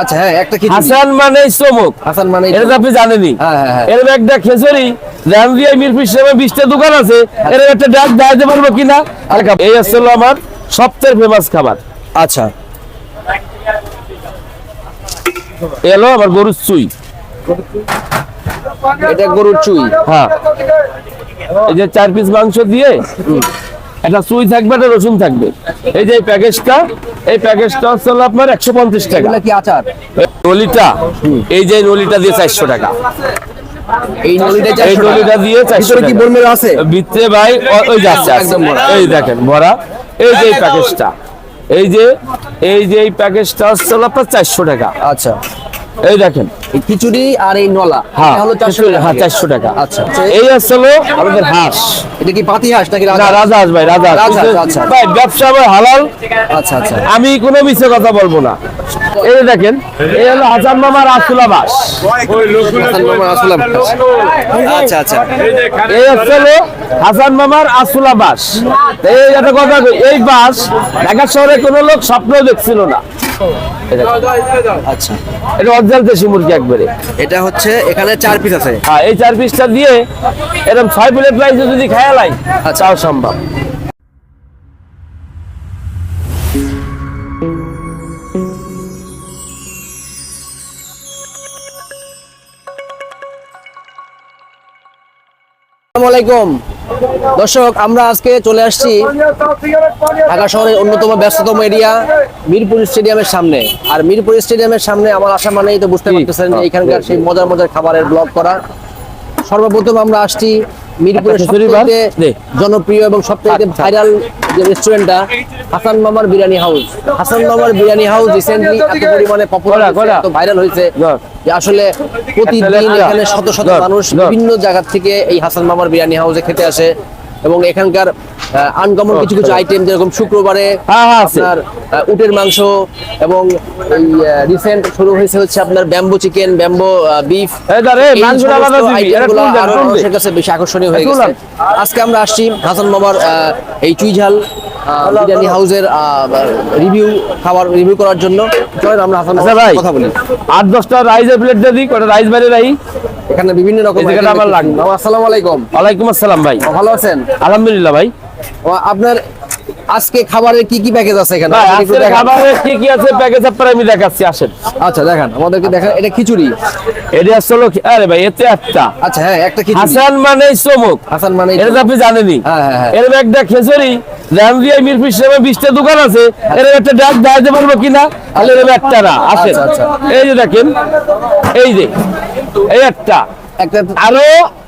আচ্ছা হ্যাঁ একটা কি হাসান মানে চমক। হাসান মানে এটা আপনি জানেনই। হ্যাঁ, হ্যাঁ, হ্যাঁ। এরকম একটা খেসরি রামদিয়া মিরপুর হিসেবে বিশটা দোকান আছে। এরকম একটা ডাক দেখাতে পারব কিনা? এই আসলে আমার সবচেয়ে ফেমাস খাবার। আচ্ছা। এলো আমার গরুর চুই। এটা গরুর চুই। হ্যাঁ। এই যে চার পিস মাংস দিয়ে একটা চুই থাকবে একটা রসুন থাকবে। এই যে এই প্যাকেজটা এই প্যাকেজটা হচ্ছে আপনার একশো পঞ্চাশ টাকা। কি আচার? নলিটা এই যে নলিটা দিয়ে চারশো টাকা। এই নলিটা দিয়ে চারশো কি টাকা। আছে? ভিতরে ভাই ওই যাচ্ছে এই দেখেন ভরা এই যে এই প্যাকেজটা। এই যে এই যে এই প্যাকেজটা হচ্ছে আপনার চারশো টাকা। আচ্ছা। এই দেখেন। খিচুড়ি আর এই নলা। হ্যাঁ হলো চারশো হ্যাঁ চারশো টাকা। আচ্ছা। এই আসলে আমাদের হাঁস। এটা কি পাতি হাঁস নাকি রাজা? রাজা হাঁস ভাই রাজা আচ্ছা। ভাই ব্যবসা আমার হালাল। আচ্ছা আচ্ছা। আমি কোনো মিছে কথা বলব না। এই দেখেন এই হলো হাসান মামার আসুলা বাস। আচ্ছা আচ্ছা। এই হাসান মামার আসুলা বাস। এই একটা কথা এই বাস ঢাকা শহরে কোনো লোক স্বপ্ন দেখছিল না। আচ্ছা। এটা অরিজিনাল দেশি মুরগি একবারে। এটা হচ্ছে এখানে চার পিস আছে। হ্যাঁ এই চার পিসটা দিয়ে এরকম ছয় প্লেট রাইসে যদি খায়ালাই তাও সম্ভব। আসসালামু আলাইকুম। দর্শক আমরা আজকে চলে আসছি ঢাকা শহরের অন্যতম ব্যস্ততম এরিয়া মিরপুর স্টেডিয়ামের সামনে। আর মিরপুর স্টেডিয়ামের সামনে আমার আসা মানেই তো বুঝতে পারতেছেন যে এখানকার সেই মজার মজার খাবারের ব্লগ করা। সর্বপ্রথম আমরা আসছি মিরপুরের। জনপ্রিয় এবং সবচেয়ে আচ্ছা। ভাইরাল যে রেস্টুরেন্টটা হাসান মামার বিরিয়ানি হাউস হাসান মামার বিরিয়ানি হাউস রিসেন্টলি এত পরিমাণে পপুলার। এত ভাইরাল হয়েছে যে আসলে প্রতিদিন এখানে শত শত মানুষ বিভিন্ন জায়গা থেকে এই হাসান মামার বিরিয়ানি হাউসে খেতে আসে এবং এখানকার আনকমন কিছু কিছু আইটেম যেরকম শুক্রবারে হ্যাঁ, হ্যাঁ। আপনার উটের মাংস এবং এই রিসেন্ট শুরু হয়েছে হচ্ছে আপনার ব্যাম্বো চিকেন ব্যাম্বো বিফ। মানুষের কাছে বেশি আকর্ষণীয় হয়ে গেছে। আজকে আমরা আসছি হাসান মামার এই চুইঝাল বিরিয়ানি হাউসের রিভিউ খাবার রিভিউ করার জন্য। চলেন আমরা হাসান আচ্ছা ভাই কথা বলি। আট দশটা রাইসের প্লেট দিয়ে দিই কটা রাইস বাইরে রাই এখানে বিভিন্ন রকম আমার। লাগবে। আসসালামু আলাইকুম। ওয়ালাইকুম আসসালাম ভাই। ভালো আছেন? আলহামদুলিল্লাহ ভাই। আপনার আজকে খাবারের কি কি প্যাকেজ আছে এখানে? ভাই আপনি একটু আজকের দেখান। খাবারে কি কি আছে প্যাকেজ আপনার আমি দেখাচ্ছি আসেন। আচ্ছা দেখান। আমাদেরকে দেখান। এটা খিচুড়ি। এটা আসলে আরে ভাই এতে একটা। আচ্ছা হ্যাঁ একটা খিচুড়ি। হাসান মানে চমক। হাসান মানে এটা আপনি জানেনই। হ্যাঁ, হ্যাঁ, এর এরকম একটা খেসরি রামদিয়া মিরপুর হিসেবে বিশটা দোকান আছে। এর একটা ডাক দেখাতে পারব কিনা? তাহলে এর একটা না। আসেন। আচ্ছা, আচ্ছা। এই যে দেখেন। এই যে এই একটা। একটা আরও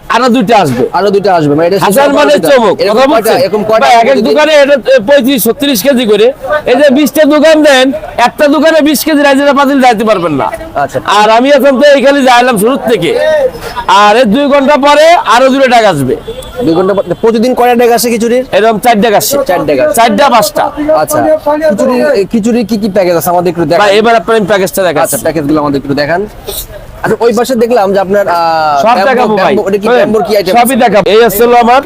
আরও দুইটা আসবে। আরও দুটো আসবে মানে এটা মানে চমক এরকম এক এক দোকানে এটা পঁয়ত্রিশ ছত্রিশ কেজি করে। এই যে বিশটা দোকান দেন একটা দোকানে বিশ কেজি রাইজের পাতিল যাইতে পারবেন না। আচ্ছা। আর আমি এখন তো এইখানে যাইলাম শুরুর থেকে। আর এর দুই ঘণ্টা পরে আরও দুটো টাকা আসবে। দুই ঘণ্টা পর- প্রতিদিন কয়টা ডেক আসে খিচুড়ির? এরকম চার টাকা আসছে চার টাকা। চারটা পাঁচটা। আচ্ছা। খিচুড়ি খিচুড়ি কি কি প্যাকেজ আছে? আমাদের একটু দেখান। এবার আপনার প্যাকেজটা আচ্ছা দেখাচ্ছি। প্যাকেজগুলো আমাদের একটু দেখান। আচ্ছা ওই পাশে দেখলাম যে আপনার সব দেখাবো ভাই। ওটা কি ব্যাম্বোর কি আইটেম সবই দেখাবো। এই আমার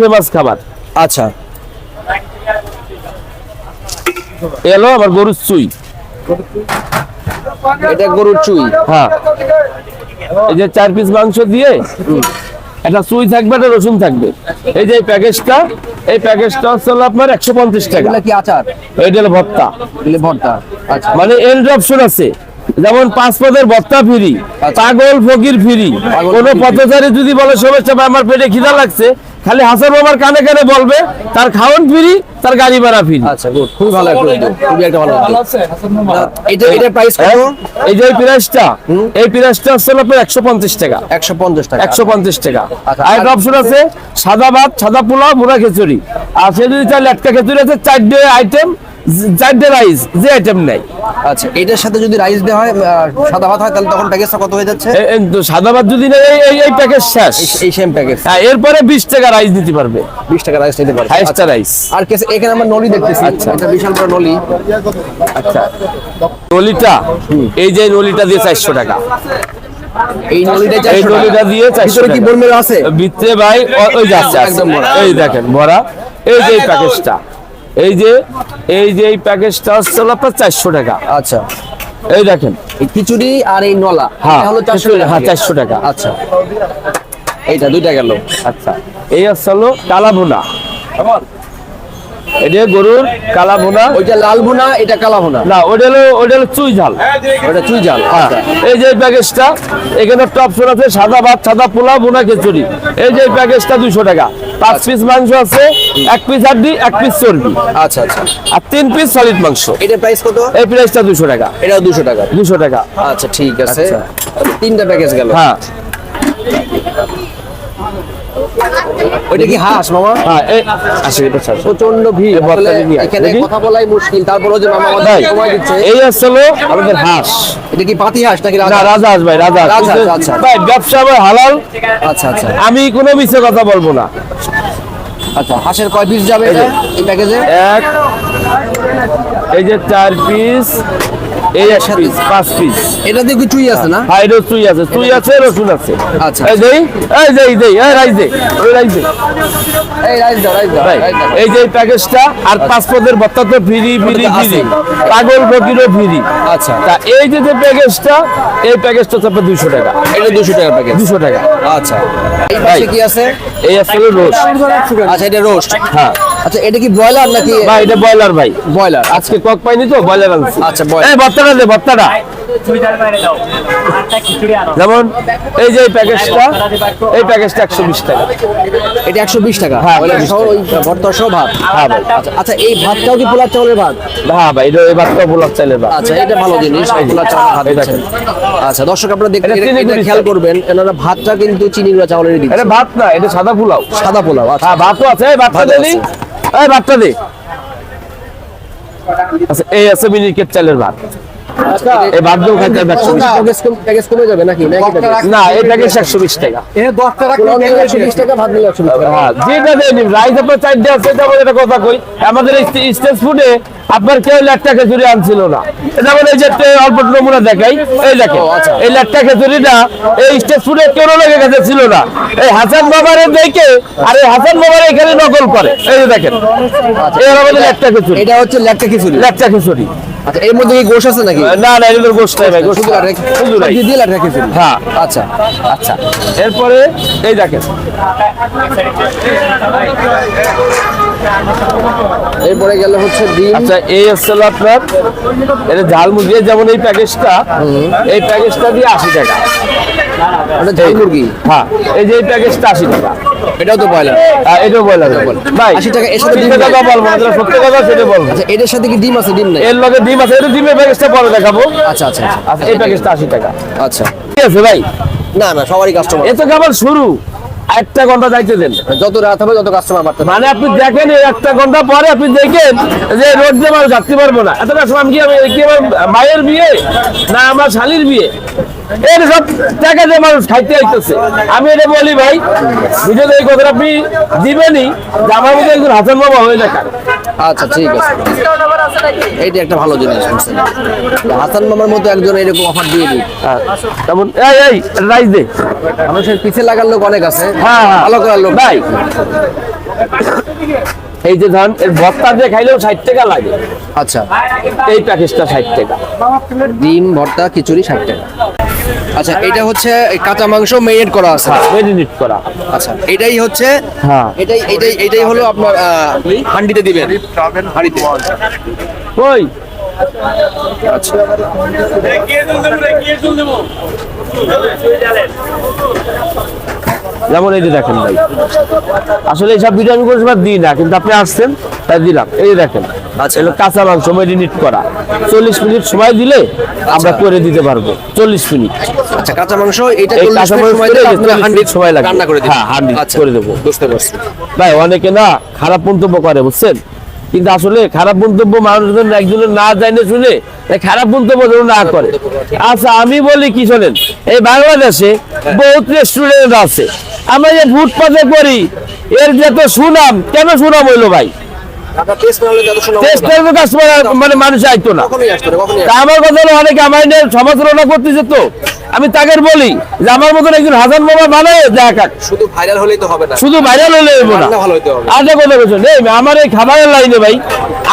ফেমাস খাবার। আচ্ছা। এলো আমার গরুর চুই। এটা গরুর চুই? হ্যাঁ। এই যে চার পিস মাংস দিয়ে একটা চুই থাকবে একটা রসুন থাকবে। এই যে প্যাকেজটা এই প্যাকেজটা হচ্ছে আপনার একশো পঞ্চাশ টাকা। কি আচার? হলো ভর্তা। ভর্তা। আচ্ছা। মানে এন্ড অপশন আছে। যেমন পাঁচ পদের ভর্তা ফ্রি। পাগল ফকির ফ্রি। কোন পথচারী যদি বলে ভাই, আমার পেটে খিদা লাগছে। খালি হাসান বাবার কানে কানে বলবে তার খাওয়ান ফ্রি তার গাড়ি ভাড়া ফ্রি। আচ্ছা গুড খুবই ভালো একটা খুবই একটা ভালো এটা এটা প্রাইস এই যে প্রাইসটা এই প্রাইসটা হচ্ছে আপনার একশো পঞ্চাশ টাকা। একশো পঞ্চাশ টাকা। একশো পঞ্চাশ টাকা। আচ্ছা, আর একটা অপশন আছে সাদা ভাত সাদা পোলাও মুড়া খিচুড়ি। আর সে যদি চাই লেটকা খিচুড়ি আছে চারটে আইটেম চারটে রাইস যে আইটেম নাই আচ্ছা এটার সাথে যদি রাইস দেওয়া হয় সাদা ভাত হয় তাহলে তখন প্যাকেজটা কত হয়ে যাচ্ছে? সাদা ভাত যদি নেই এই- এই প্যাকেজ শেষ। এই- সেম প্যাকেজ হ্যাঁ, এরপরে বিশ টাকা রাইস দিতে পারবে। বিশ টাকা রাইস নিতে পারে হাইস্টার রাইস আর কেসে এখানে আমরা নলি দেখতেছি। আচ্ছা। এটা বিশাল বড় নলি। আচ্ছা। নলিটা এই যে নলিটা দিয়ে চারশো টাকা। এই নলিটা 400 দিয়ে ভিতরে কি আছে? ভিতরে ভাই ওই যাচ্ছে একদম। এই দেখেন ভরা এই যে প্যাকেজটা এই যে এই যে এই প্যাকেজটা হচ্ছে আপনার চারশো টাকা। আচ্ছা। এই দেখেন। এই খিচুড়ি আর এই নলা হ্যাঁ, হলো চারশো হ্যাঁ, চারশো টাকা। আচ্ছা। এইটা দুইটা গেল। আচ্ছা। এই হচ্ছে হলো কালা ভুনা এটা গরুর কালা ভুনা। ওইটা লাল ভুনা এটা কালা ভুনা। না ওটা হলো ওটা হলো চুই ঝাল। ওটা চুই জাল হ্যাঁ। আচ্ছা। এই যে প্যাকেজটা এখানে টপসন আছে সাদা ভাত সাদা পোলাও বোনা খিচুড়ি। এই যে প্যাকেজটা দুইশো টাকা। পাঁচ পিস মাংস আছে এক পিস হাড্ডি এক পিস চর্বি। আচ্ছা আচ্ছা। আর তিন পিস সলিড মাংস। এটার প্রাইস কত? এই প্রাইসটা দুশো টাকা। এটাও দুশো টাকা। দুশো টাকা। আচ্ছা ঠিক আছে। আচ্ছা। তিনটা প্যাকেজ গেল। হ্যাঁ। ওইটা কি হাঁস মামা? হ্যাঁ এই এটা ছাড়। প্রচণ্ড ভিড়। এখানে কথা বলাই মুশকিল। তারপরেও যে মামা আমাদের সময় দিচ্ছে। এই আসলে আমাদের হাঁস। এটা কি পাতি হাঁস নাকি রাজা রাজা হাঁস ভাই রাজা আচ্ছা। ভাই ব্যবসা আমার হালাল। আচ্ছা আচ্ছা। আমি কোনো বিষয়ে কথা বলব না। আচ্ছা হাঁসের কয় পিস যাবে এটা? এই প্যাকেজে এক এই যে চার পিস এই এক পিস পাঁচ পিস এটা কি চুই আছে না? হ্যাঁ এটা চুই আছে। চুই আছে রসুন আছে। আচ্ছা। এই দেই এই যে দেই এই রাইস দে ওই রাইস দে এই রাইস দাও রাইস দাও ভাই রাইস দাও। এই যে প্যাকেজটা আর পাঁচ পদের ভত্তা তো ফ্রি ফ্রি ফ্রি। পাগল ফকিরও ফ্রি। আচ্ছা। তা এই যে যে প্যাকেজটা এই প্যাকেজটা হচ্ছে দুশো টাকা। এটা দুশো টাকার প্যাকেজ দুশো টাকা। আচ্ছা। এই পাশে ভাই। কি আছে? এই রোজ আচ্ছা এটা রোস্ট হ্যাঁ। আচ্ছা এটা কি ব্রয়লার নাকি? ভাই এটা ব্রয়লার ভাই। ব্রয়লার আজকে কক পাইনি তো ব্রয়লার আচ্ছা, broiler। এই খিচুড়ি আনো যেমন এই যে এই প্যাকেজটা এই প্যাকেজটা একশো বিশ টাকা। এটা একশো বিশ টাকা? হ্যাঁ, ব্রয়লার 120 সহ ভর্তা সহ ভাত? হ্যাঁ ভাই। আচ্ছা আচ্ছা এই ভাতটাও কি পোলার চাউলের ভাত? হ্যাঁ ভাই এটা এবার তো গোলাপ চাইলের ভাত। আচ্ছা এটা ভালো জিনিস পোলার চাউলের ভাত এই দেখেন। আচ্ছা দর্শক আপনারা দেখতে এটা খেয়াল করবেন এনারা ভাতটা কিন্তু চিনি গুঁড়া চাউলের দিচ্ছে। এটা ভাত না এটা সাদা পোলাও। সাদা পোলাও আচ্ছা। হ্যাঁ ভাতও আছে এই ভাতটা ভাত দে এই ভাতটা দে। আচ্ছা এই আছে মিনিকেট চালের ভাত। এই ভাত খাইতে হবে একশো বিশ প্যাকেজ কমে যাবে নাকি? নাকি না এই প্যাকেজ একশো বিশ টাকা। একশো বিশ টাকা ভাত নিলে একশো হ্যাঁ যেটা দেয় রাইস আপনার চারটে আছে এটা কথা কই আমাদের স্টেজ ফুডে আপনার কেউ ল্যাটটা খেচুড়ি আনছিল না। বলে এই যে অল্প নমুনা দেখাই এই দেখেন এই ল্যাটটা খেচুড়িটা এই স্টেজ ফুডে কেউ লেগে কাছে ছিল না। এই হাসান বাবারে দেখে আর এই হাসান বাবার এখানে নকল করে এই যে দেখেন। এই হলো আমাদের ল্যাটটা খেচুড়ি এটা হচ্ছে ল্যাকটা খিচুড়ি ল্যাটটা খেচুড়ি আচ্ছা এর মধ্যে কি গোশ আছে নাকি? না না এগুলোর গোশ নাই ভাই গোশ শুধু দিয়ে ল্যাকটা খিচুড়ি হ্যাঁ। আচ্ছা আচ্ছা। এরপরে এই দেখেন। এরপরে গেল হচ্ছে ডিম। আচ্ছা এই আসলে আপনার এটা ঝাল মুরগি যেমন এই প্যাকেজটা এই প্যাকেজটা দিয়ে আশি টাকা। ওটা ঝাল মুরগি? হ্যাঁ। এই যে এই প্যাকেজটা আশি টাকা। এটাও তো ব্রয়লার। এটাও বললাম ভাই 80 টাকা, এর সাথে ডিম কথা বলব না যেটা কথা সেটা বলব। আচ্ছা এটার সাথে কি ডিম আছে ডিম নাই? এর লগে ডিম আছে এটা ডিমের প্যাকেজটা পরে দেখাবো। আচ্ছা আচ্ছা আচ্ছা। আচ্ছা এই প্যাকেজটা আশি টাকা। আচ্ছা। ঠিক আছে ভাই? না না সবারই কাস্টমার এ তো কেবল শুরু। একটা ঘণ্টা যাইতে দেন। যত রাত হবে তত কাস্টমার বাড়তে মানে আপনি দেখেন একটা ঘণ্টা পরে আপনি দেখেন যে রোড দিয়ে মানুষ যাতে পারব না। এত আমি কি আমি মায়ের বিয়ে? না আমার শালির বিয়ে? এর সব টাকা দিয়ে মানুষ খাইতে আইতেছে আমি এটা বলি ভাই ভিডিওতে এই কথাটা আপনি দিবেনই যে আমার মধ্যে একজন হাসান বাবা হয়ে দেখান আচ্ছা ঠিক আছে। এইটা একটা ভালো জিনিস বুঝছেন? হাসান মামার মতো একজন এরকম অফার দিয়ে দিই। তেমন এই এই রাইস দে। মানুষের পিছে লাগার লোক অনেক আছে হ্যাঁ হ্যাঁ। ভালো করার লোক ভাই এই যে ধান এর ভর্তা দিয়ে খাইলেও ষাট টাকা লাগে। আচ্ছা। এই প্যাকেজটা ষাট টাকা। ডিম ভর্তা খিচুড়ি ষাট টাকা। আচ্ছা এটা হচ্ছে কাঁচা মাংস মেরিনেট করা আছে। মেরিনেট করা। আচ্ছা এটাই হচ্ছে হ্যাঁ। এটাই এটাই এটাই হলো আপনার হান্ডিতে দিবেন। হাঁড়িতে কই আচ্ছা। যেমন এই যে দেখেন ভাই। আসলে এইসব ভিডিও আমি কোনো দিই না কিন্তু আপনি আসছেন তাই দিলাম। এই যে দেখেন। আচ্ছা এগুলো কাঁচা মাংস মেরিনেট করা। চল্লিশ মিনিট সময় দিলে আমরা করে দিতে পারব চল্লিশ মিনিট। আচ্ছা কাঁচা মাংস এটা এই 40 কাঁচা মাংস সময় দিলে করে আপনারা 40 হান্ডি সময় লাগবে। রান্না করে হ্যাঁ, হান্ডি আচ্ছা করে দেবো। বুঝতে পারছি। ভাই অনেকে না খারাপ মন্তব্য করে বুঝছেন? কিন্তু আসলে খারাপ মন্তব্য মানুষজন একজনের না জানে শুনে খারাপ মন্তব্য যেন না করে। আচ্ছা আমি বলি কি শোনেন এই বাংলাদেশে বহুত রেস্টুরেন্ট আছে। আমরা যে ফুটপাতে করি এর যে তো সুনাম কেন সুনাম হইল ভাই? মানে মানুষ আইতো না। আমার কথা হলো অনেকে আমার সমাজ সমালোচনা করতেছে তো। আমি তাকে বলি যে আমার মতন একজন হাসান মামা বানায় দেখাক শুধু ভাইরাল হলেই তো হবে না। শুধু ভাইরাল হলে না। ভালো হবে। কথা বলছো নেই আমার এই খাবারের লাইনে ভাই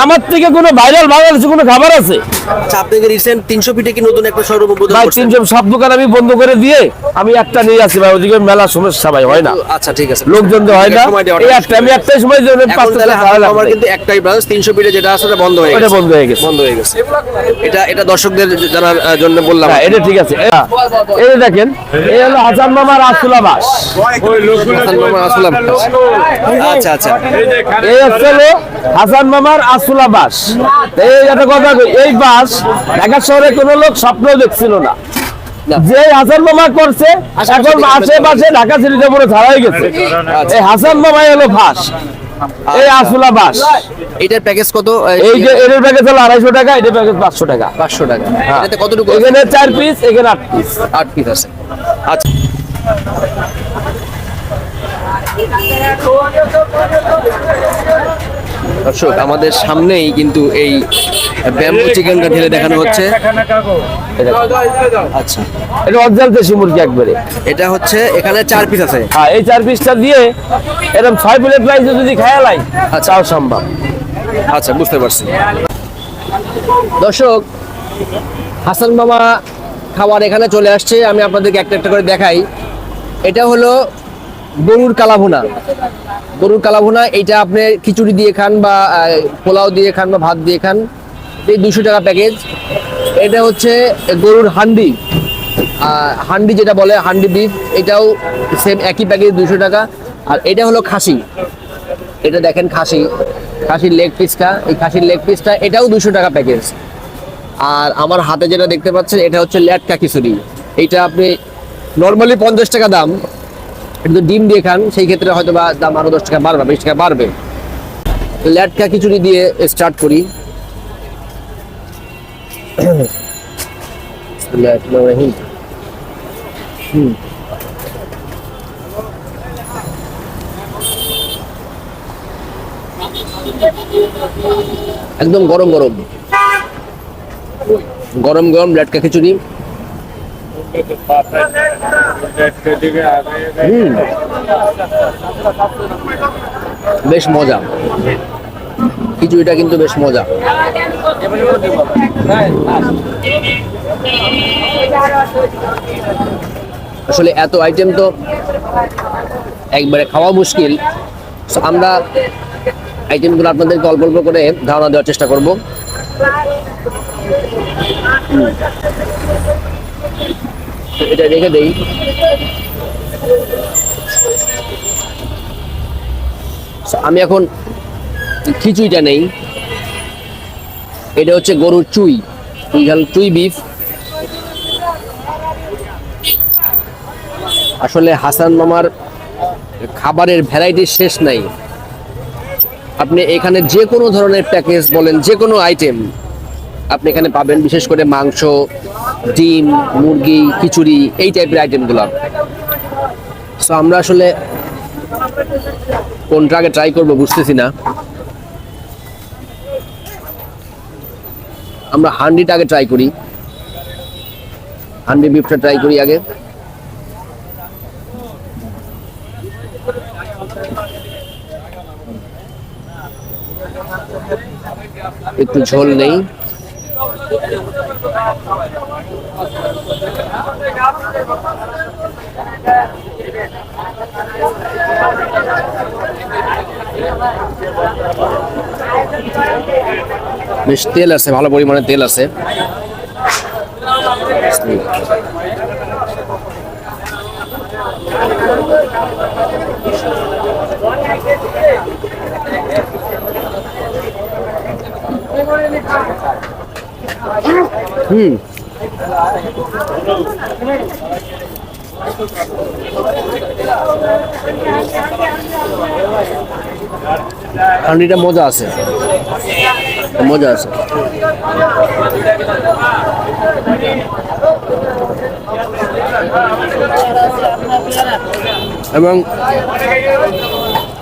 আমার থেকে কোনো ভাইরাল বাংলাদেশে কোনো খাবার আছে? আচ্ছা আপনাকে রিসেন্ট তিনশো ফিটে কি নতুন একটা শোরুম উদ্বোধন ভাই করছেন? সব দোকান আমি বন্ধ করে দিয়ে আমি একটা নিয়ে আসি ভাই ওদিকে মেলা সমস্যা ভাই হয় না? আচ্ছা ঠিক আছে। লোকজন তো হয় না। এই একটা আমি একটাই সময় পাঁচটা আমার কিন্তু একটাই ব্রাঞ্চ তিনশো ফিটে যেটা আছে ওটা বন্ধ হয়ে গেছে। বন্ধ হয়ে গেছে। বন্ধ হয়ে গেছে। এটা এটা দর্শকদের জানার জন্য বললাম। হ্যাঁ এটা ঠিক আছে। এই দেখেন এই হলো হাসান বাস আচ্ছা আচ্ছা। এই হচ্ছে হলো হাসান মামার আসুলা বাস এই একটা কথা এই বাস ঢাকা শহরে কোনো লোক স্বপ্ন দেখছিল না। যে হাসান মামা করছে এখন আশেপাশে ঢাকা সিটিতে পুরো ছাড়াই গেছে। আচ্ছা। এই হাসান মামাই হলো ফাঁস এই আসুলা বাস। এটার প্যাকেজ কত? এই যে এর প্যাকেজ হলো আড়াইশো টাকা এটার প্যাকেজ পাঁচশো টাকা। পাঁচশো টাকা। হ্যাঁ। এটাতে কতটুকু? এখানে চার পিস এখানে আট পিস আট পিস আছে। আচ্ছা। দর্শক আমাদের সামনেই কিন্তু এই ব্যাম্বু চিকেনটা ঢেলে দেখানো হচ্ছে। আচ্ছা। এটা দেশি মুরগি একবারে। এটা হচ্ছে এখানে চার পিস আছে। হ্যাঁ এই চার পিসটা দিয়ে এরকম ছয় প্লেট রাইস যদি খায়া লাই আচ্ছা। তাও সম্ভব। আচ্ছা বুঝতে পারছি। দর্শক হাসান মামা খাবার এখানে চলে আসছে। আমি আপনাদেরকে একটা একটা করে দেখাই। এটা হলো গরুর কালাভুনা। গরুর কালাভুনা এটা আপনি খিচুড়ি দিয়ে খান বা পোলাও দিয়ে খান বা ভাত দিয়ে খান, এই দুশো টাকা প্যাকেজ। এটা হচ্ছে গরুর হান্ডি। হান্ডি যেটা বলে, হান্ডি বিফ, এটাও সেম একই প্যাকেজ দুশো টাকা। আর এটা হলো খাসি। এটা দেখেন খাসি। খাসির লেগ পিসটা এই খাসির লেগ পিসটা এটাও দুশো টাকা প্যাকেজ আর আমার হাতে যেটা দেখতে পাচ্ছেন, এটা হচ্ছে ল্যাটকা খিচুড়ি। এইটা আপনি নর্মালি পঞ্চাশ টাকা দাম। কিন্তু ডিম দিয়ে খান, সেই ক্ষেত্রে হয়তো বা দাম আরও দশ টাকা বাড়বে বিশ টাকা বাড়বে। ল্যাটকা খিচুড়ি দিয়ে স্টার্ট করি। একদম গরম গরম। গরম গরম ল্যাটকা খিচুড়ি। বেশ মজা। খিচুড়িটা কিন্তু বেশ মজা। আসলে এত আইটেম তো একবারে খাওয়া মুশকিল। আমরা আইটেমগুলো আপনাদেরকে অল্প অল্প করে ধারণা দেওয়ার চেষ্টা করব। এটা রেখে দেই। আমি এখন খিচুড়িটা নেই। এটা হচ্ছে গরুর চুই। চুই বিফ আসলে হাসান মামার খাবারের ভ্যারাইটির শেষ নাই। আপনি এখানে যে কোনো ধরনের প্যাকেজ বলেন, যে কোনো আইটেম আপনি এখানে পাবেন, বিশেষ করে মাংস, ডিম, মুরগি, খিচুড়ি, এই টাইপের আইটেমগুলো সো আমরা আসলে কোনটা আগে ট্রাই করব বুঝতেছি না। আমরা হান্ডিটা আগে ট্রাই করি। হান্ডি বিফটা ট্রাই করি আগে। একটু ঝোল নেই। বেশ তেল আছে ভালো পরিমাণে তেল আছে। হুম। হান্ডিটা মজা আছে। মজা আছে। এবং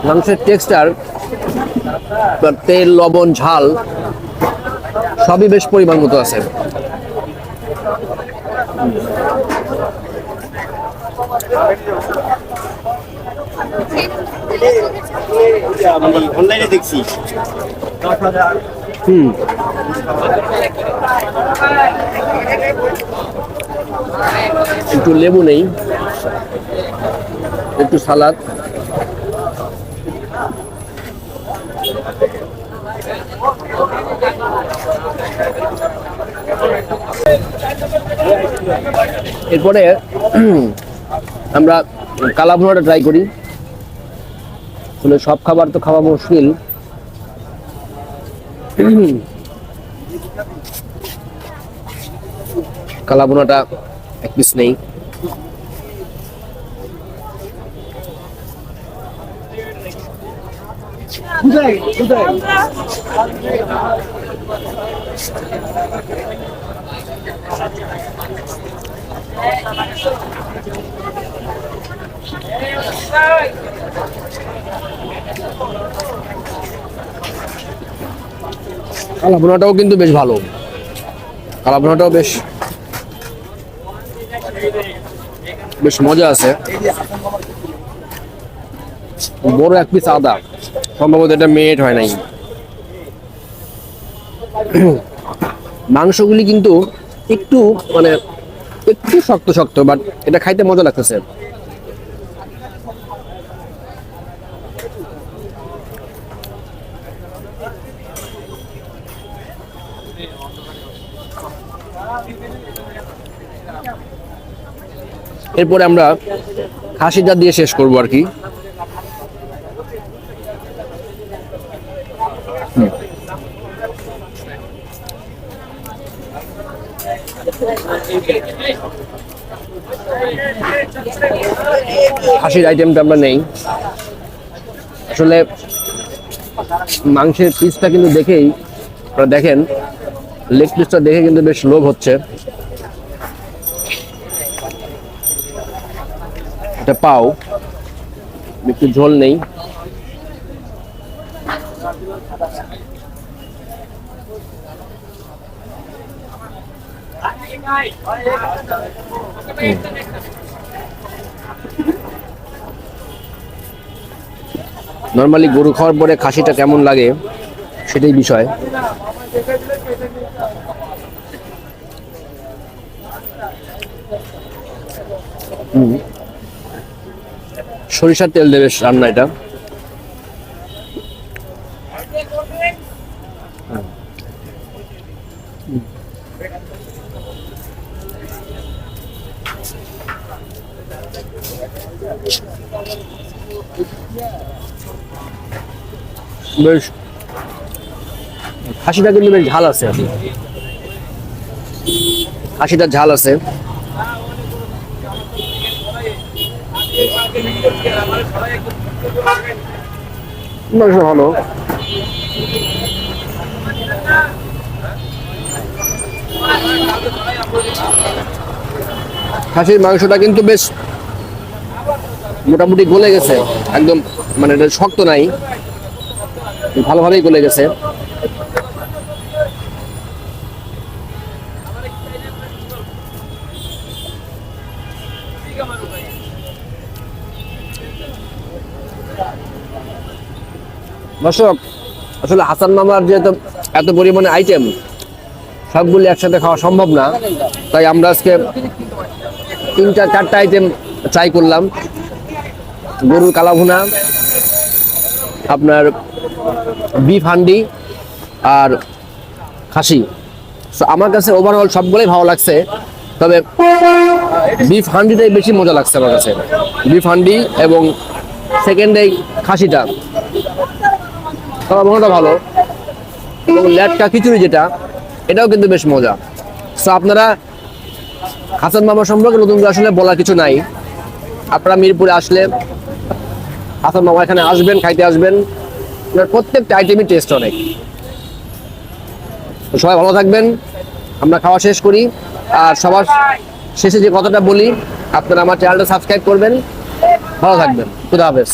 মাংসের টেক্সচার তেল, লবণ, ঝাল সবই বেশ পরিমাণ মতো আছে। অনলাইনে দেখছি। হুম। একটু লেবু নেই একটু সালাদ। এরপরে, আমরা কালা ভুনাটা ট্রাই করি সব খাবার তো খাওয়া মুশকিল। কালা ভুনাটা এক পিস নেই। কালা ভুনাটাও কিন্তু বেশ ভালো। কালাভুনাটাও বেশ বেশ মজা আছে। বড় এক পিস আদা। সম্ভবত এটা মেড হয় নাই। মাংসগুলি কিন্তু একটু মানে একটু শক্ত শক্ত বাট এটা খাইতে মজা লাগতেছে। এরপরে আমরা খাসিটা দিয়ে শেষ করব আর কি। খাসির আইটেমটা আমরা নেই। আসলে মাংসের পিসটা কিন্তু দেখেই আপনারা দেখেন লেগ পিসটা দেখে কিন্তু বেশ লোভ হচ্ছে। এটা পাও, একটু ঝোল নেই। নর্মালি গরু খাওয়ার পরে খাসিটা কেমন লাগে সেটাই বিষয়। সরিষার তেল দেবে রান্না এটা। বেশ। খাসিটা কিন্তু বেশ ঝাল আছে। খাসিটা ঝাল আছে। ভালো। খাসির মাংসটা কিন্তু বেশ মোটামুটি গলে গেছে। একদম মানে এটা শক্ত নাই। ভালোভাবেই গলে গেছে। দর্শক, আসলে হাসান মামার যেহেতু এত পরিমাণে আইটেম সবগুলি একসাথে খাওয়া সম্ভব না। তাই আমরা আজকে তিনটা, চারটা আইটেম ট্রাই করলাম। গরুর কালাভুনা, আপনার বিফ হান্ডি আর খাসি। আমার কাছে ওভারঅল সবগুলোই ভালো লাগছে, তবে বিফ হান্ডিটাই বেশি মজা লাগছে আমার কাছে। বিফ হান্ডি এবং সেকেন্ডে খাসিটা। কালাভুনাটা ভালো এবং ল্যাটকা খিচুড়ি যেটা, এটাও কিন্তু বেশ মজা। সো আপনারা হাসান মামা সম্পর্কে নতুন করে আসলে বলার কিছু নাই। আপনারা মিরপুরে আসলে হাসান মামা এখানে আসবেন, খাইতে আসবেন। প্রত্যেকটা আইটেমই টেস্ট অনেক। সবাই ভালো থাকবেন। আমরা খাওয়া শেষ করি। আর সবার শেষে যে কথাটা বলি, আপনারা আমার চ্যানেলটা সাবস্ক্রাইব করবেন। ভালো থাকবেন। খুদা হাফেজ।